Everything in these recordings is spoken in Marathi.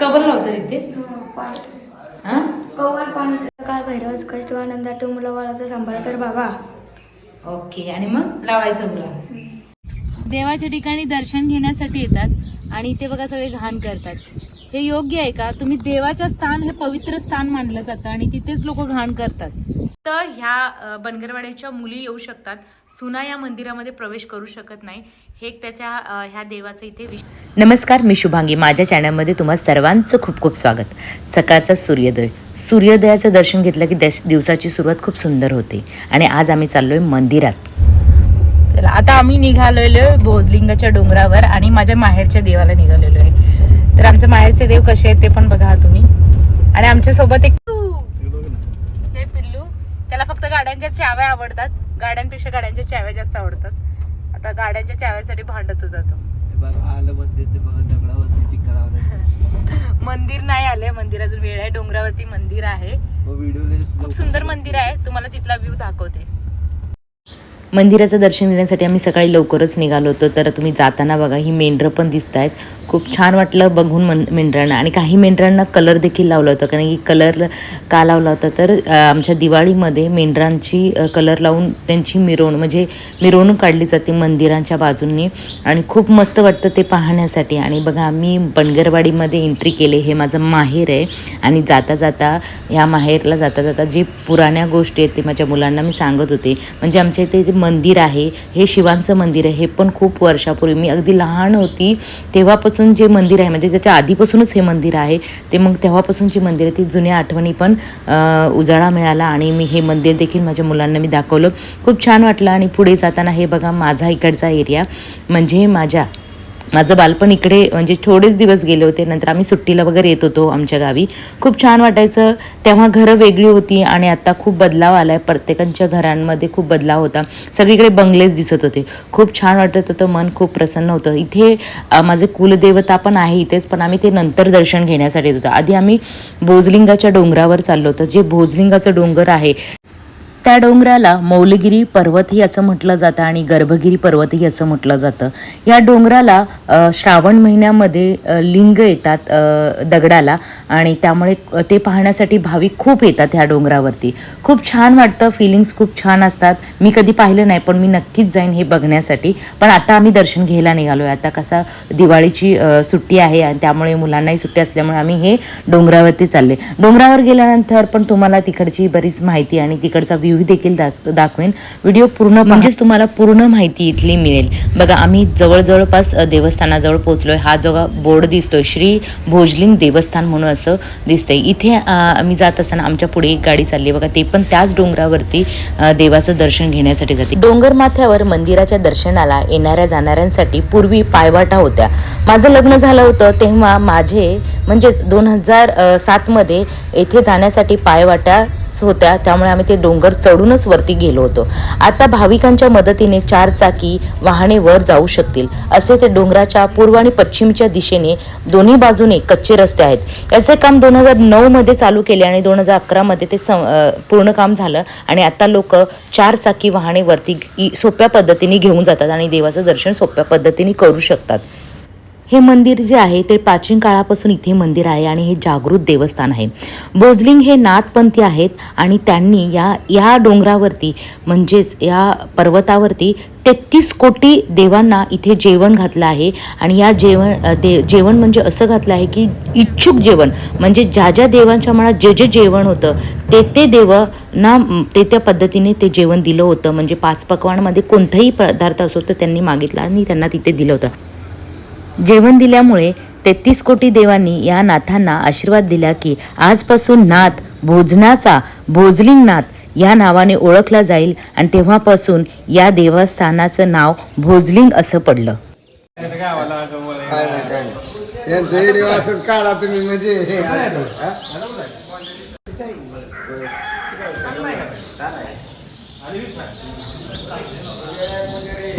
कवर लावतात इथे हा कवर पाणी काळ भैरवच कष्ट आनंदा तो मुलं बाळाचा सांभाळ कर बाबा. ओके आणि मग लावायचं गुलाब देवाच्या ठिकाणी दर्शन घेण्यासाठी येतात आणि इथे बघा सगळे घाण करतात. हे योग्य आहे का? तुम्ही देवाचं स्थान हे पवित्र स्थान मानलं जातं आणि तिथेच लोक घाण करतात. तर ह्या अ, बनगरवाड्याच्या मुली येऊ शकतात. सुना या मंदिरामध्ये प्रवेश करू शकत नाही. हे एक त्याच्या ह्या देवाचं इथे विश नमस्कार मी शुभांगी. माझ्या चॅनलमध्ये तुम्हा सर्वांचं खूप खूप स्वागत. सकाळचा सूर्योदय. सूर्योदयाचं दर्शन घेतलं की देश दिवसाची सुरुवात खूप सुंदर होते. आणि आज आम्ही चाललोय मंदिरात. चला आता आम्ही निघालेलो आहे भोजलिंगाच्या डोंगरावर आणि माझ्या माहेरच्या देवाला निघालेलो आहे. तर आमच्या माहेरचे देव कसे आहेत ते पण बघा तुम्ही. आणि आमच्यासोबत एक हे पिल्लू. त्याला फक्त गाड्यांच्या चाव्या आवडतात. गाड्यांपेक्षा गाड्यांच्या चाव्या जास्त आवडतात. आता गाड्यांच्या चाव्यासाठी भांडत होता तो. मंदिर नाही आले. मंदिर अजून वेळ आहे. डोंगरावरती मंदिर आहे. व्हिडिओ खूप सुंदर मंदिर आहे. तुम्हाला तिथला व्ह्यू दाखवते. मंदिराचं दर्शन घेण्यासाठी आम्ही सकाळी लवकरच निघालो होतो. तर तुम्ही जाताना बघा ही मेंढरं पण दिसत आहेत खूप छान वाटलं बघून मन मेंढरांना. आणि काही मेंढरांना कलर देखील लावला होता. कारण की कलर का लावला होता? तर आमच्या दिवाळीमध्ये मेंढरांची कलर लावून त्यांची मिरवणूक म्हणजे मिरवणूक काढली जाते मंदिरांच्या बाजूंनी. आणि खूप मस्त वाटतं ते पाहण्यासाठी. आणि बघा आम्ही बनगरवाडीमध्ये एंट्री केले. हे माझं माहेर आहे. आणि जाता जाता ह्या माहेरला जाता जाता जे पुराण्या गोष्टी आहेत ते माझ्या मुलांना मी सांगत होते. म्हणजे आमच्या इथे जे मंदिर आहे हे शिवांचं मंदिर आहे. हे पण खूप वर्षापूर्वी मी अगदी लहान होती तेव्हापासून जे मंदिर आहे म्हणजे त्याच्या आधीपासूनच हे मंदिर आहे ते मग तेव्हापासून जे मंदिर आहे ती जुन्या आठवणी पण उजाळा मिळाला आणि मी हे मंदिर देखील माझ्या मुलांना मी दाखवलं. खूप छान वाटलं आणि पुढे जाताना हे बघा माझा इकडचा एरिया म्हणजे माझ्या माझं बालपण इकडे म्हणजे थोडेच दिवस गेले होते नंतर आम्ही सुट्टीला वगैरे येत होतो आमच्या गावी. खूप छान वाटायचं. तेव्हा घरं वेगळी होती आणि आता खूप बदलाव आला आहे प्रत्येकांच्या घरांमध्ये खूप बदलाव होता. सगळीकडे बंगलेच दिसत होते. खूप छान वाटत होतं मन खूप प्रसन्न होतं. इथे माझे कुलदेवता पण आहे इथेच पण आम्ही ते नंतर दर्शन घेण्यासाठी येत होतो. आधी आम्ही भोजलिंगाच्या डोंगरावर चाललो होतो. जे भोजलिंगाचं डोंगर आहे त्या डोंगराला मौलगिरी पर्वतही असं म्हटलं जातं आणि गर्भगिरी पर्वतही असं म्हटलं जातं. या डोंगराला श्रावण महिन्यामध्ये लिंग येतात दगडाला आणि त्यामुळे ते पाहण्यासाठी भाविक खूप येतात ह्या डोंगरावरती. खूप छान वाटतं फिलिंग्स खूप छान असतात. मी कधी पाहिलं नाही पण मी नक्कीच जाईन हे बघण्यासाठी. पण आता आम्ही दर्शन घ्यायला निघालो आहे आता कसा दिवाळीची सुट्टी आहे आणि त्यामुळे मुलांनाही सुट्टी असल्यामुळे आम्ही हे डोंगरावरती चालले डोंगरावर गेल्यानंतर पण तुम्हाला तिकडची बरीच माहिती आणि तिकडचा व्ह्यू देखील दाख दाखवेन. व्हिडिओ पूर्ण म्हणजेच तुम्हाला पूर्ण माहिती इथली मिळेल. बघा आम्ही जवळ जवळपास अ, आहे हा जो बोर्ड दिसतोय श्री भोजलिंग देवस्थान म्हणून असं दिसतंय. इथे आम्ही जात असताना आमच्या पुढे एक गाडी चालली आहे. बघा ते पण त्याच डोंगरावरती देवाचं दर्शन घेण्यासाठी जाते. डोंगर माथ्यावर मंदिराच्या दर्शनाला येणाऱ्या जाणाऱ्यांसाठी पूर्वी पायवाटा होत्या. माझं लग्न झालं होतं तेव्हा माझे म्हणजेच दोन हजार सातमध्ये येथे जाण्यासाठी पायवाटा होत्या त्यामुळे आम्ही ते डोंगर चढूनच वरती गेलो होतो. आता भाविकांच्या मदतीने चार चाकी वाहने वर जाऊ शकतील असे ते डोंगराच्या पूर्व आणि पश्चिमच्या दिशेने दोन्ही बाजूने कच्चे रस्ते आहेत. याचे काम दोन हजार नऊमध्ये चालू केले आणि दोन हजार अकरामध्ये ते सं पूर्ण काम झालं आणि आता लोक चार चाकी वाहने वरती सोप्या पद्धतीने घेऊन जातात आणि देवाचं दर्शन सोप्या पद्धतीने करू शकतात. हे मंदिर जे आहे ते प्राचीन काळापासून इथे मंदिर आहे आणि हे जागृत देवस्थान आहे. भोजलिंग हे नाथपंथी आहेत आणि त्यांनी या या डोंगरावरती म्हणजेच या पर्वतावरती तेहतीस कोटी देवांना इथे जेवण घातलं आहे आणि या जेवण दे जेवण म्हणजे असं घातलं आहे की इच्छुक जेवण म्हणजे ज्या ज्या देवांच्या मनात जे जे जेवण होतं ते ते देवांना ना ते त्या पद्धतीने ते जेवण दिलं होतं. म्हणजे पाच पकवानमध्ये कोणताही पदार्थ असो तर त्यांनी मागितला आणि त्यांना तिथे दिलं होतं. जेवण दिल्यामुळे तेहतीस कोटी देवांनी या नाथांना आशीर्वाद दिला की आजपासून नाथ भोजनाचा भोजलिंग नाथ या नावाने ओळखला जाईल आणि तेव्हापासून या देवस्थानाचं नाव भोजलिंग असं पडलं. काय काढा तुम्ही म्हणजे.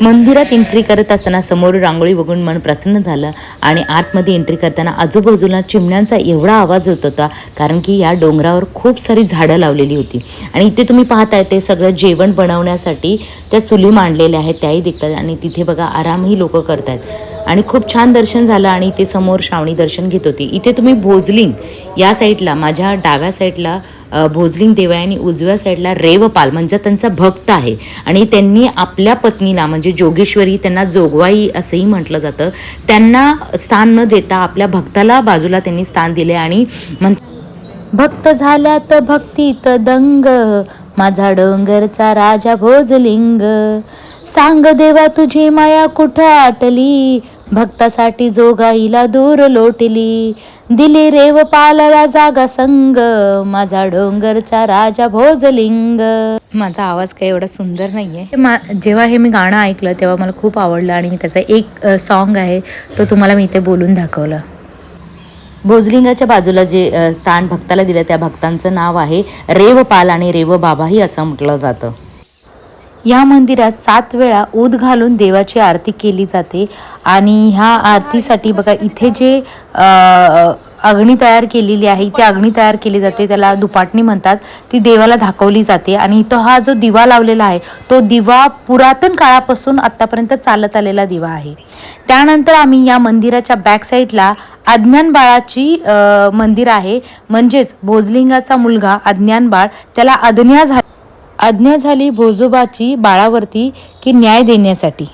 मंदिरात एंट्री करत असताना समोर रांगोळी बघून मन प्रसन्न झालं आणि आतमध्ये एंट्री करताना आजूबाजूला चिमण्यांचा एवढा आवाज होत होता कारण की या डोंगरावर खूप सारी झाडं लावलेली होती. आणि इथे तुम्ही पाहताय ते सगळं जेवण बनवण्यासाठी त्या चुली मांडलेल्या आहेत त्याही दिसतात आणि तिथे बघा आरामही लोक करतात आणि खूप छान दर्शन झालं आणि इथे समोर श्रावणी दर्शन घेत होती. इथे तुम्ही भोजलिंग या साईडला माझ्या डाव्या साईडला भोजलिंग देव आहे आणि उजव्या साईडला रेवपाल म्हणजे त्यांचा भक्त आहे. आणि त्यांनी आपल्या पत्नीला म्हणजे जोगेश्वरी त्यांना जोगवाई असंही म्हटलं जातं. त्यांना स्थान न देता आपल्या भक्ताला बाजूला त्यांनी स्थान दिले आणि म्हण भक्त झाल्यात भक्तीत दंग. माझा डोंगरचा राजा भोजलिंग. सांग देवा तुझी माया कुठं आटली? भक्तासाठी जोगाईला दूर लोटली. दिली रेव पालला जागा संग. माझा डोंगरचा राजा भोजलिंग. माझा आवाज काही एवढा सुंदर नाहीये. मा जेव्हा हे मी गाणं ऐकलं तेव्हा मला खूप आवडलं आणि मी त्याचा एक सॉन्ग आहे तो तुम्हाला मी इथे बोलून दाखवलं. भोजलिंगाच्या बाजूला जे स्थान भक्ताला दिलं त्या भक्तांचं नाव आहे रेवपाल आणि रेव बाबाही असं म्हटलं जातं. या मंदिरात सात वेळा ऊद घालून देवाची आरती केली जाते आणि ह्या आरतीसाठी बघा इथे जे आ, अग्नी तयार केलेली आहे. ती अग्नी तयार केली जाते. त्याला दुपाटणी म्हणतात. ती देवाला दाखवली जाते. आणि इथं हा जो दिवा लावलेला आहे तो दिवा पुरातन काळापासून आत्तापर्यंत चालत आलेला दिवा आहे. त्यानंतर आम्ही या मंदिराच्या बॅक साईडला अज्ञान बाळाची मंदिर आहे. म्हणजेच भोजलिंगाचा मुलगा अज्ञान बाळ त्याला अज्ञा झा आज्ञा झाली भोजोबाची बाळावरती की न्याय देण्यासाठी.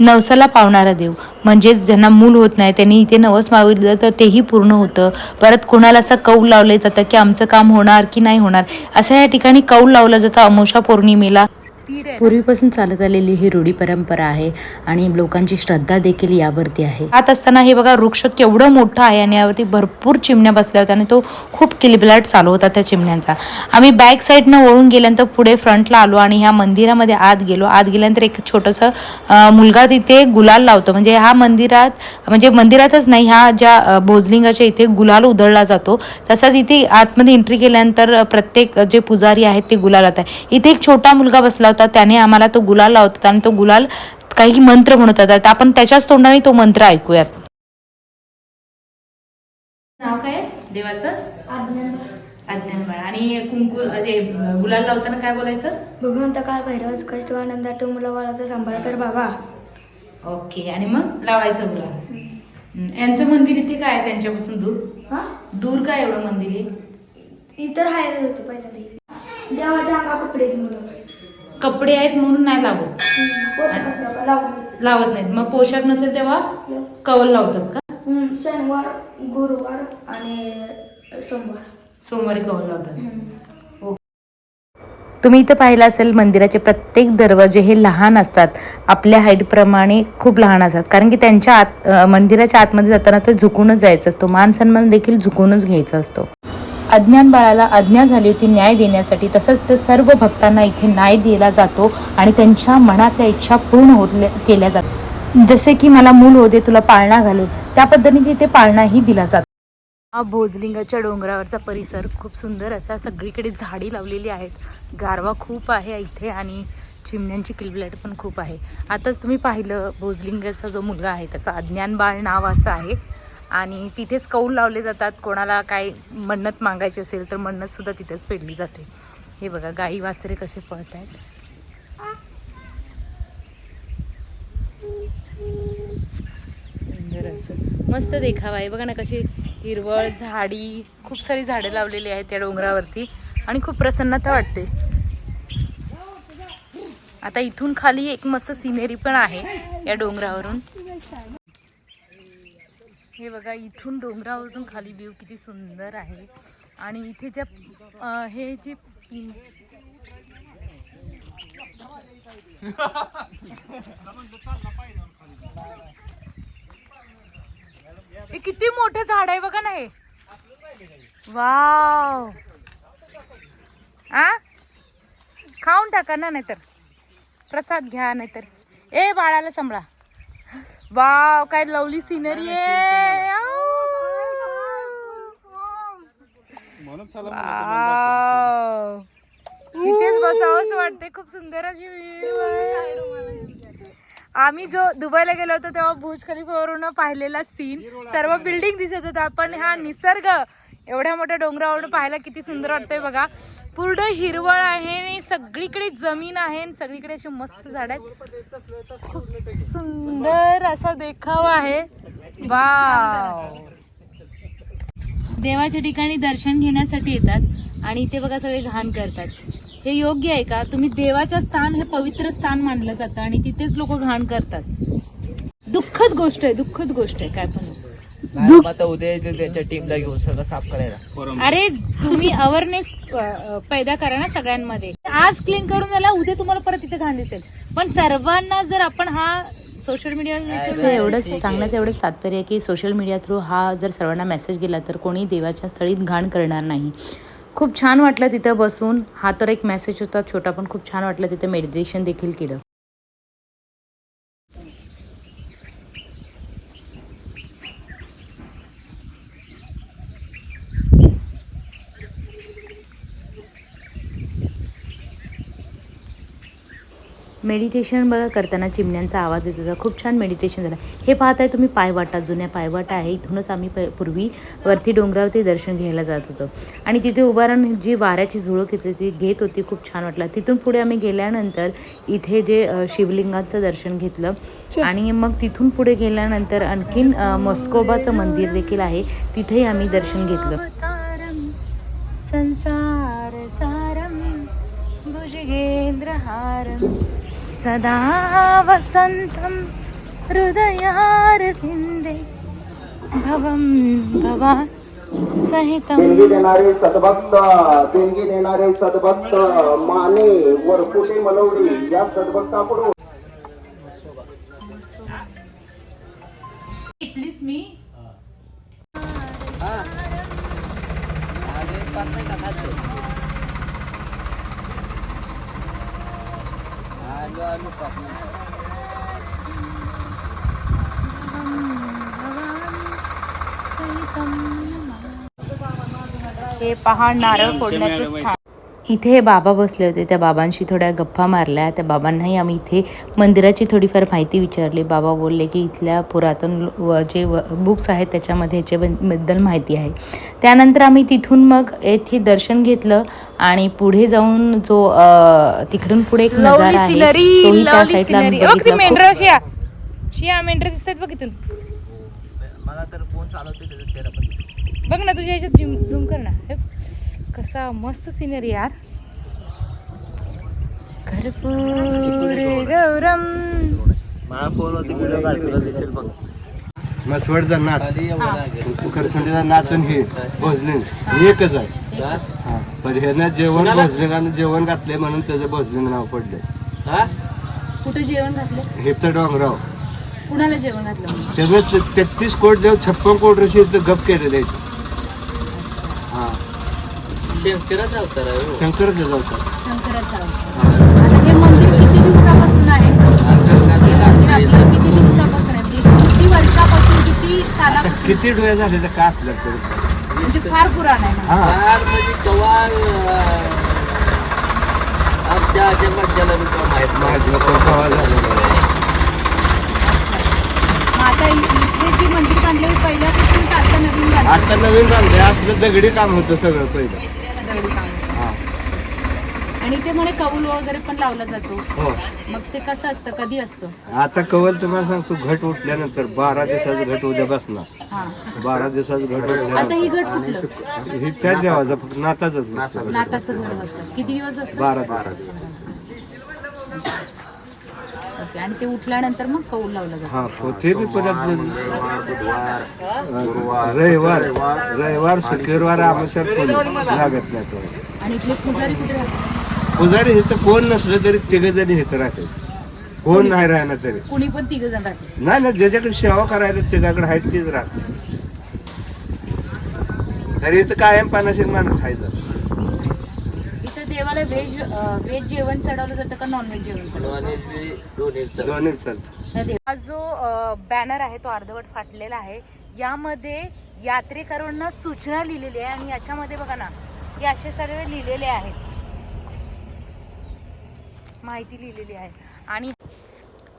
नवसाला पावणारा देव. म्हणजेच ज्यांना मूल होत नाही त्यांनी इथे नवस मागितलं तर तेही पूर्ण होतं. परत कोणाला असं कौल लावलं जातं की आमचं काम होणार की नाही होणार? असं या ठिकाणी कौल लावलं जातं अमोशा पौर्णिमेला. पूर्वीपासून चालत आलेली ही रूढी परंपरा आहे आणि लोकांची श्रद्धा देखील यावरती आहे. आत असताना हे बघा वृक्ष केवढं मोठं आहे आणि यावरती भरपूर चिमण्या बसल्या होत्या आणि तो खूप किलबिलाट चालू होता त्या चिमण्यांचा. आम्ही बॅक साईडनं वळून गेल्यानंतर पुढे फ्रंटला आलो आणि ह्या मंदिरामध्ये आत गेलो. आत गेल्यानंतर एक छोटंसं मुलगा तिथे गुलाल लावतो. म्हणजे हा मंदिरात म्हणजे मंदिरातच नाही ह्या ज्या भोजलिंगाच्या इथे गुलाल उधळला जातो. तसाच इथे आतमध्ये एंट्री केल्यानंतर प्रत्येक जे पुजारी आहेत ते गुलाल लावत आहे. इथे एक छोटा मुलगा बसला होता त्याने आम्हाला तो गुलाल लावत होता आणि तो गुलाल काही मंत्र म्हणत होता. आपण त्याच्याच तोंडाने तो मंत्र ऐकूयात. नाव काय? देवाचं? आणि कुंकू गुलाल लावताना काय बोलायचं? भगवंत काळ भैरवच कष्ट आनंदा टू मुलं बाळाचा सांभाळ कर बाबा. ओके आणि मग लावायचं गुलाल. यांचं मंदिर इथे काय आहे त्यांच्यापासून दूर? दूर काय एवढं मंदिर आहे? इतर हायवे होतं पहिल्यांदा. देवाच्या अंगा कपडे म्हणून कपडे आहेत म्हणून नाही लावत. लावत नाहीत. मग पोशाख नसेल तेव्हा कवल लावतात का? हम्म, शनिवार गुरुवार आणि सोमवार. सोमवारी कवल लावतात. हम्म. तुम्ही इथं पाहिलं असेल मंदिराचे प्रत्येक दरवाजे हे लहान असतात. आपल्या हाईटप्रमाणे खूप लहान असतात. कारण की त्यांच्या आत अं, मंदिराच्या आतमध्ये जाताना तो झुकूनच जायचं असतो. मान सन्मान देखील झुकूनच घ्यायचा असतो. अज्ञान बाळाला आज्ञा झाली होती न्याय देण्यासाठी. तसंच ते सर्व भक्तांना इथे न्याय दिला जातो आणि त्यांच्या मनातल्या इच्छा पूर्ण होत केल्या जातात जसे की मला मूल होते तुला पाळणा घालेल. त्या पद्धतीने तिथे पाळणाही दिला जातो. हा भोजलिंगाच्या डोंगरावरचा परिसर खूप सुंदर असा सगळीकडे झाडी लावलेली आहेत. गारवा खूप आहे इथे आणि चिमण्यांची किलबिलाट पण खूप आहे. आताच तुम्ही पाहिलं भोजलिंगाचा जो मुलगा आहे त्याचं अज्ञान बाळ नाव असं आहे. आणि तिथेच कौल लावले जातात. कोणाला काय मन्नत मागायची असेल तर मन्नतसुद्धा तिथेच फेडली जाते. हे बघा गाई वासरे कसे पळत आहेत सुंदर असं. मस्त देखावा आहे. बघा ना कशी हिरवळ झाडी खूप सारी झाडं लावलेली आहेत त्या डोंगरावरती. आणि खूप प्रसन्नता वाटते. आता इथून खाली एक मस्त सिनेरी पण आहे या डोंगरावरून. हे बघा इथून डोंगरावरून खाली व्ह्यू किती सुंदर आहे. आणि इथे ज्या हे जे हे किती मोठं झाड आहे बघा ना हे. वाव. आ? खाऊन टाका ना नाहीतर. प्रसाद घ्या नाहीतर. ए बाळाला सांभाळा. वाव काय लवली सिनरी आहे. वाव. इथेच बसावंच वाटते खूप सुंदर अशी view आहे. आम्ही जो दुबईला गेलो होतो तेव्हा भुज खलिफावरून पाहिलेला सीन सर्व बिल्डिंग दिसत होता. पण हा निसर्ग एवढ्या मोठ्या डोंगरावरून पाहायला किती सुंदर वाटतंय बघा. पूर्ण हिरवळ आहे आणि सगळीकडे जमीन आहे आणि सगळीकडे असे मस्त झाड आहेत. खूप सुंदर असा देखावा आहे. वा देवाच्या ठिकाणी दर्शन घेण्यासाठी येतात आणि इथे बघा सगळे घाण करतात. हे योग्य आहे का? तुम्ही देवाच्या स्थान हे पवित्र स्थान मानलं जातं आणि तिथेच लोक घाण करतात. दुःखद गोष्ट आहे दुःखद गोष्ट आहे काय पण. मॅडम आता उद्या येते त्याच्या टीमला घेऊन सगळं साफ करायला. अरे तुम्ही अवेअरनेस पैदा करा ना सगळ्यांमध्ये. आज क्लीन करून झाला उद्या तुम्हाला परत तिथे घाण दिसेल. पण सर्वांना जर आपण हा सोशल असं एवढंच सांगण्याचं एवढंच तात्पर्य आहे की सोशल मीडिया थ्रू हा जर सर्वांना मेसेज गेला तर कोणी देवाच्या स्थळीत घाण करणार नाही. खूप छान वाटलं तिथं बसून. हा तर एक मेसेज होता छोटा पण खूप छान वाटलं तिथं मेडिटेशन देखील केलं. मेडिटेशन बघा करताना चिमण्यांचा आवाज येत. होता खूप छान मेडिटेशन झालं. हे पाहताय तुम्ही पायवाटा जुन्या पायवाटा आहे. इथूनच आम्ही प पूर्वी वरती डोंगरावरती दर्शन घ्यायला जात होतो. आणि तिथे उभारून जी वाऱ्याची झुळूक येते ती घेत होती. खूप छान वाटलं. तिथून पुढे आम्ही गेल्यानंतर इथे जे शिवलिंगाचं दर्शन घेतलं. आणि मग तिथून पुढे गेल्यानंतर आणखीन मस्कोबाचं मंदिर देखील आहे. तिथेही आम्ही दर्शन घेतलं. संसार सारम भुजगेंद्रहारम सदा वसंतं हृदयारविन्दे भवं भवा सहितं देणगी देणारे सद्भक्त देणगी देणारे सद्भक्त माने वरपुटे मलवडी या सद्भक्ताकडून इथलीच मी हे पहा नारळ फोडण्याचं स्थान. इथे हे बाबा बसले होते. त्या बाबांशी थोड्या गप्पा मारल्या. त्या बाबांनाही आम्ही इथे मंदिराची थोडीफार माहिती विचारली. बाबा बोलले की इथल्या पुरातन व- जे बुक्स आहेत त्याच्यामध्ये ह्याच्याबद्दल माहिती आहे. त्यानंतर आम्ही तिथून मग येथे दर्शन घेतलं आणि पुढे जाऊन जो अ, तिकडून पुढे एक नजारा आहे तोही त्या साईडला बघ मेंढर दिसतात इथून. मला तर फोन चालवते. बघ ना तुझ्या ह्याच्यात झूम कर ना. हे कसा मस्त सिनरी यार कर्पूर गौरम माझ्या फोनवरती व्हिडिओ काढ तुला दिसेल बघ मसवडचा नाच खाली एवढं आहे. खरसंडीचा नाच आणि हे भोजने एकच आहे हा? हा. पण ह्यानं जेवण? भोजलिंगानं जेवण घातले म्हणून त्याचं भोजलिंग नाव पडलंय हा? कुठं जेवण घातलं हे तर डोंगराव कुणाला जेवण घातलं तेहतीस कोट देव छप्पन कोट रशी गप केलेलं शंकराचा अवतार आहे हो. शंकरचं जाऊ शंकराचा आता हे मंदिर किती दिवसापासून आहे? आमच्या हे घरातले मंदिर आपले आपलं किती दिवसापासून आहे? म्हणजे किती वर्षापासून किती आता सालापासून किती डोळे झाले तर का असलं तरी. म्हणजे फार पुराण आहे ना? हा. फार म्हणजे केव्हा अं, आमच्या आजी मज्जाला बी तेव्हा माहीत माझं नव्हतं. पण कवा झालेलं आहे. मग आता इथे जे मंदिर बांधले पहिल्यापासून का आता नवीन बांधलं आता नवीन बांधलंय असलं दगडी काम होतं सगळं पहिलं. हा. आणि ते म्हणे कौल वगैरे पण लावला जातो. हो. मग ते कसं असतं कधी असतं? आता कवल तुम्हाला सांगतो घट उठल्यानंतर बारा दिवसाचं घट उद्या बसणार. हा. बारा दिवसाचं घट आता ही उठल्यानंतर कुठलं? हे त्याच देवाचं फक्त नाताच असतं. नाताचं घर असतं. किती दिवस असतं? बारा दिवसाचं ओके आणि ते उठल्यानंतर मग कौल लावलं जातं. हा हो, ते बी परत रविवार रविवार शुक्रवार आमच्यात लागत नाही तो. आणि इथले पुजारी कुठे राहतात? पुजारी इथं कोण नसलं तरी तिघ जणी इथं राहते कोण नाही राहणार तरी. कुणी पण तिघ जण राहते नाही ना ज्याच्याकडे सेवा करायला त्याच्याकडे आहेत तेच राहत तरी इथं कायम पानाशी माणूस खायचं देवाला व्हेज व्हेज जेवण चढवलं जातं का नॉन व्हेज जेवण चढवलं दोन्ही चालतं. हा जो बॅनर आहे तो अर्धवट फाटलेला आहे. यामध्ये यात्रेकरूंना सूचना लिहिलेली आहे आणि याच्यामध्ये बघा ना हे असे सर्व लिहिलेले आहेत. माहिती लिहिलेली आहे. आणि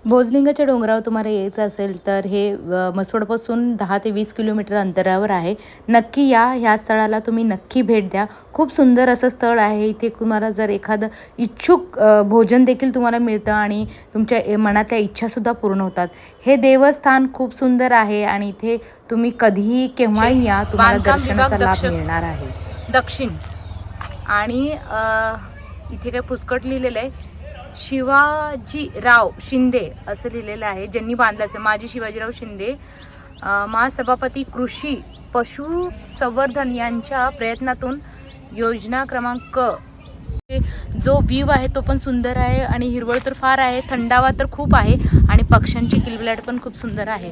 भोजलिंगाच्या डोंगरावर तुम्हाला यायचं असेल तर हे मसोडपासून दहा ते वीस किलोमीटर अंतरावर आहे. नक्की या ह्या स्थळाला तुम्ही नक्की भेट द्या. खूप सुंदर असं स्थळ आहे. इथे तुम्हाला जर एखादं इच्छुक भोजन देखील तुम्हाला मिळतं आणि तुमच्या मनातल्या इच्छासुद्धा पूर्ण होतात. हे देवस्थान खूप सुंदर आहे आणि इथे तुम्ही कधीही केव्हाही या तुम्हाला दर्शनाचा लाभ मिळणार आहे. दक्षिण. आणि इथे काय पुसकट लिहिलेलं आहे. शिवाजीराव शिंदे असं लिहिलेलं आहे. ज्यांनी बांधल्याचं माजी शिवाजीराव शिंदे महासभापती कृषी पशु संवर्धन यांच्या प्रयत्नातून योजना क्रमांक जो व्ह्यू आहे तो पण सुंदर आहे आणि हिरवळ तर फार आहे थंडावा तर खूप आहे आणि पक्ष्यांची किलबिलाट पण खूप सुंदर आहे.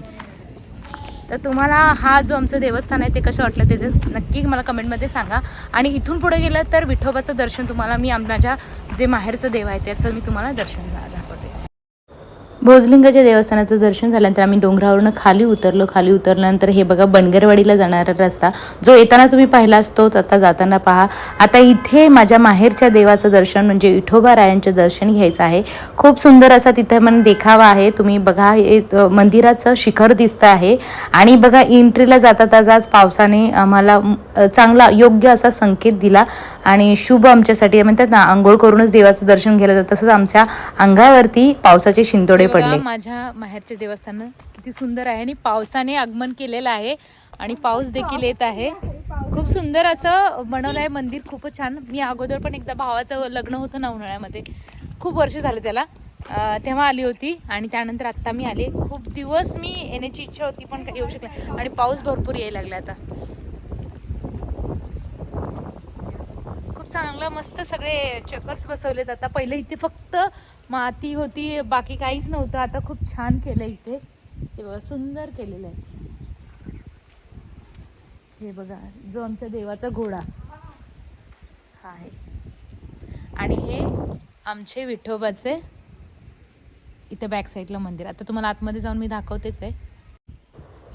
तर तुम्हाला हा जो आमचं देवस्थान आहे ते कसं वाटलं ते ते नक्की मला कमेंटमध्ये सांगा. आणि इथून पुढे गेलं तर विठोबाचं दर्शन तुम्हाला मी माझ्या जे माहेरचं देव आहे त्याचं मी तुम्हाला दर्शन झालं भोजलिंगाच्या देवस्थानाचं दर्शन झाल्यानंतर आम्ही डोंगरावरून खाली उतरलो. खाली उतरल्यानंतर हे बघा बनगरवाडीला जाणारा रस्ता. जो येताना तुम्ही पाहिला असतो आता जाताना पहा. आता इथे माझ्या माहेरच्या देवाचं दर्शन म्हणजे विठोबा रायांचं दर्शन घ्यायचं आहे. खूप सुंदर असा तिथे मन देखावा आहे. तुम्ही बघा हे मंदिराचं शिखर दिसतं आहे. आणि बघा एंट्रीला जाता जाता आज पावसाने आम्हाला चांगला योग्य असा संकेत दिला. आणि शुभ आमच्यासाठी म्हणतात ना आंघोळ करूनच देवाचं दर्शन घ्यायला जातं. तसंच आमच्या अंगावरती पावसाचे शिंतोडे पडले. माझ्या माहेरचे देवस्थान किती सुंदर आहे आणि पावसाने आगमन केलेलं आहे आणि पाऊस देखील येत आहे. खूप सुंदर असं बनवलं आहे मंदिर खूपच छान. मी अगोदर पण एकदा भावाचं लग्न होतं ना उन्हाळ्यामध्ये. खूप वर्ष झाले त्याला. तेव्हा आली होती आणि त्यानंतर आत्ता मी आले. खूप दिवस मी येण्याची इच्छा होती पण येऊ शकले आणि पाऊस भरपूर यायला लागला आता. चांगलं मस्त सगळे चकर्स बसवलेत. आता पहिले इथे फक्त माती होती बाकी काहीच नव्हतं. आता खूप छान केलं इथे. हे बघा सुंदर केलेलं आहे. हे बघा जो आमच्या देवाचा घोडा. हा आहे आणि हे आमचे विठोबाचे इथे बॅक साईडला मंदिर. आता तुम्हाला आतमध्ये जाऊन मी दाखवतेच आहे.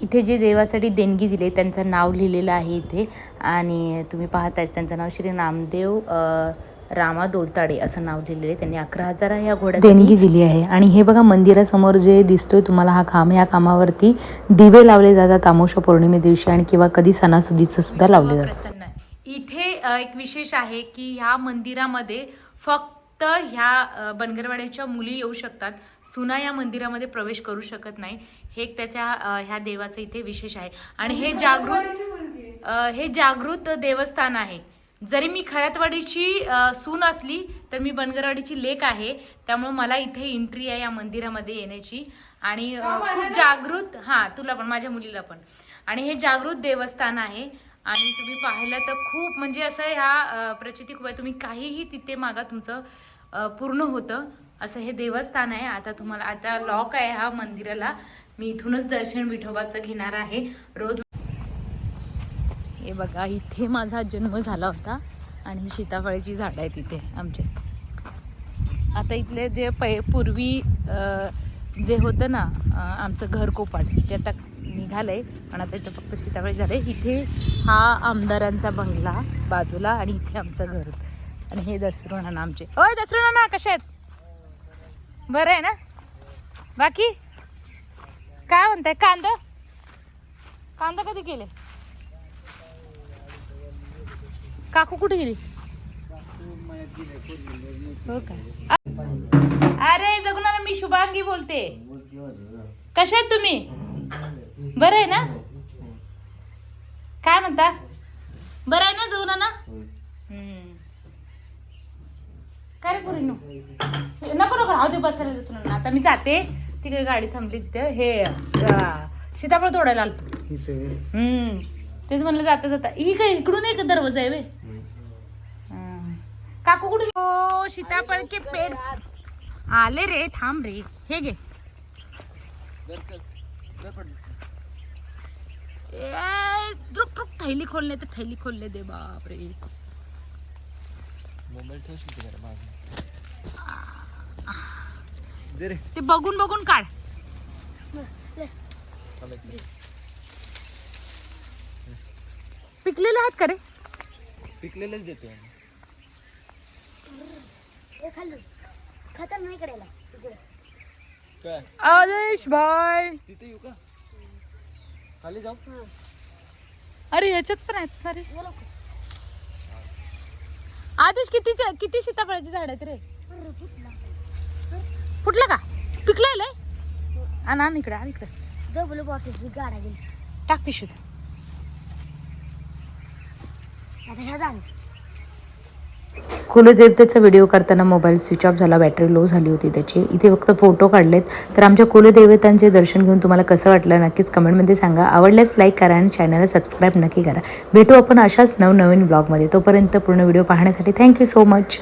इथे जे देवासाठी देणगी दिली त्यांचं नाव लिहिलेलं आहे इथे. आणि तुम्ही पाहतायच त्यांचं नाव श्री नामदेव रामा दोलताडे असं नाव लिहिलेलं आहे. त्यांनी अकरा हजार ह्या घोड्या देणगी दिली आहे. आणि हे बघा मंदिरासमोर जे दिसतोय तुम्हाला हा खांब ह्या कामावरती दिवे लावले जातात आमोशा पौर्णिमे दिवशी आणि किंवा कधी सणासुदीचं सुद्धा लावले जातात. इथे एक विशेष आहे की ह्या मंदिरामध्ये फक्त ह्या बनगरवाड्याच्या मुली येऊ शकतात. सुना या मंदिरामध्ये प्रवेश करू शकत नाही. हे एक त्याच्या ह्या देवाचं इथे विशेष आहे. आणि हे जागृत हे जागृत देवस्थान आहे. जरी मी खरातवाडीची अ, सून असली तर मी बनगरवाडीची लेक आहे. त्यामुळे मला इथे एंट्री आहे या मंदिरामध्ये येण्याची. आणि खूप जागृत हा तुला पण माझ्या मुलीला पण. आणि हे जागृत देवस्थान आहे. आणि तुम्ही पाहिलं तर खूप म्हणजे असं ह्या प्रचिती खूप आहे. तुम्ही काहीही तिथे मागा तुमचं पूर्ण होतं. असं हे देवस्थान आहे. आता तुम्हाला आता लॉक आहे हा मंदिराला. मी इथूनच दर्शन विठोबाचं घेणार आहे. रोज हे बघा इथे माझा जन्म झाला होता आणि सीताफळाची झाडं आहेत इथे आमचे. आता इथले जे पै पूर्वी जे होतं ना आमचं घर कोपाट ते आता निघालंय. पण आता इथं फक्त सीताफळ झाले इथे हा आमदारांचा बंगला बाजूला आणि इथे आमचं घर. आणि हे दसरू नाना आमचे. होय दसरू नाना कशा आहेत? बरं आहे ना? बाकी? काय म्हणताय? कांदा? कांदा कधी केले? काकू कुठे गेली? हो का? अरे जगुना मी शुभांगी बोलते. कशा आहेत तुम्ही? बरं आहे ना? काय म्हणता? बरं आहे ना जगुना ना काय रे पुरी नको नको राहू दे बसायला दिसून ना आता मी जाते. तिकडे गाडी थांबली तिथे? हे सीताफळ तोडायला आलतो. हम्म. तेच म्हणलं जाता जाता. ही काय इकडून एक दरवाजा आहे वे. काकू कुठे ओ सीताफळ के पेड. आले रे थांब रे. हे घे. ए, रुक रुक थैली खोलले तर थैली खोलले दे बाप रे मोबाईल ठेवशील का जरा मागे? ते बघून बघून काढ. पिकलेले आहेत का रे? पिकलेलेच देतो खतर नाही कडेला आदेश भाई. तिथे येऊ का? खाली जाऊ? अरे ह्याच्यात पण आहेत ना रे? आदेश किती किती सीताफळाची झाड आहेत रे? फुटलं का? पिकलंय लय. आण आण इकडे आण इकडे. डबल बॉटल गाडा गेली. टाक आता ह्या कुलदेवतेचा व्हिडिओ करताना मोबाईल स्विच ऑफ झाला बॅटरी लो झाली होती त्याची. इथे फक्त फोटो काढलेत. तर आमच्या कुलदेवतांचे दर्शन घेऊन तुम्हाला कसं वाटलं नक्कीच कमेंटमध्ये सांगा. आवडल्यास लाईक करा आणि चॅनलला सबस्क्राईब नक्की करा. भेटू आपण अशाच नवनवीन ब्लॉगमध्ये तोपर्यंत पूर्ण व्हिडिओ पाहण्यासाठी थँक्यू सो मच